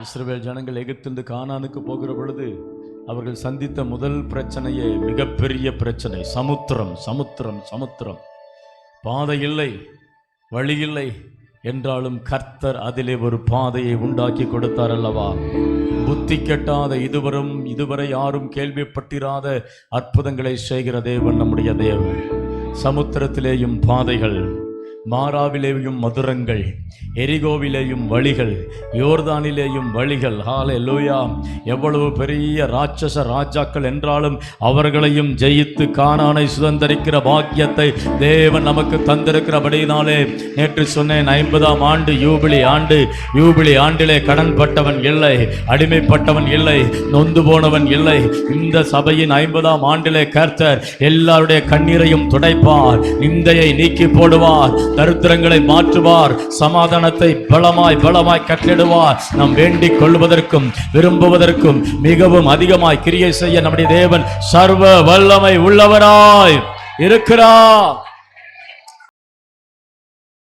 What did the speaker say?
இஸ்ரவேல் ஜனங்கள் எகிப்திலிருந்து கானானுக்கு போகிற பொழுது அவர்கள் சந்தித்த முதல் பிரச்சனையே மிகப்பெரிய பிரச்சனை. சமுத்திரம் சமுத்திரம் சமுத்திரம். பாதை இல்லை வழி இல்லை என்றாலும் கர்த்தர் அதிலே ஒரு பாதையை உண்டாக்கி கொடுத்தார் அல்லவா? புத்தி கெட்டாத இதுவரும் இதுவரை யாரும் கேள்விப்பட்டிராத அற்புதங்களை செய்கிற தேவன் நம்முடைய தேவன். சமுத்திரத்திலேயும் பாதைகள். மாறாவிலேயும் மதுரங்கள் எரிகோவிலேயும் வழிகள் யோர்தானிலேயும் வழிகள். ஹாலே லூயா எவ்வளவு பெரிய ராட்சச ராஜாக்கள் என்றாலும் அவர்களையும் ஜெயித்து காணானை சுதந்தரிக்கிற பாக்கியத்தை தேவன் நமக்கு தந்திருக்கிறபடியினாலே நேற்று சொன்னேன் ஐம்பதாம் ஆண்டு யூபிலி ஆண்டு. யூபிலி ஆண்டிலே கடன்பட்டவன் இல்லை அடிமைப்பட்டவன் இல்லை நொந்து போனவன் இல்லை. இந்த சபையின் ஐம்பதாம் ஆண்டிலே கர்த்தர் எல்லாருடைய கண்ணீரையும் துடைப்பார் நிந்தையை நீக்கி போடுவார். தரித்திரங்களை மாற்றுவார். சமாதானத்தை பலமாய் பலமாய் கட்டிடுவார். நாம் வேண்டிக் கொள்வதற்கும் விரும்புவதற்கும் மிகவும் அதிகமாய் கிரியை செய்ய நம்முடைய தேவன் சர்வ வல்லமை உள்ளவராய் இருக்கிறார்.